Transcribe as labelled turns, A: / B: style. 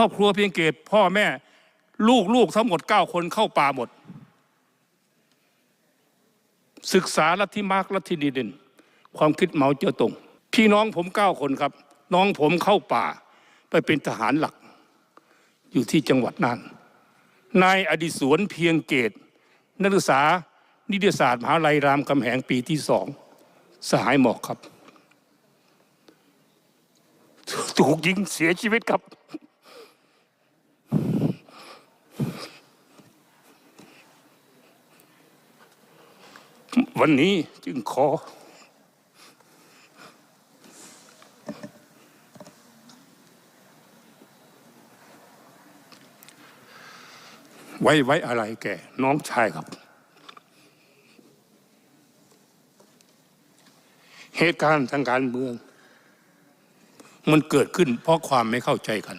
A: รอบครัวเพียงเกตพ่อแม่ ลูกลูกทั้งหมดเก้าคนเข้าป่าหมด ศึกษาลัทธิมาร์กลัทธิดีเดนความคิดเหมาเจ๋อตงพี่น้องผมเก้าคนครับ น้องผมเข้าป่า ไปเป็นทหารหลัก อยู่ที่จังหวัดน่านนายอดิศวนเพียงเกต นักศึกษานิติศาสตร์มหาลัยรามคำแหงปีที่สองสหายหมอกครับ ถูกยิงเสียชีวิตครับ วันนี้จึงขอ ไว้ไว้อะไรแกน้องชายครับ เหตุการณ์ทางการเมือง มันเกิดขึ้นเพราะความไม่เข้าใจกัน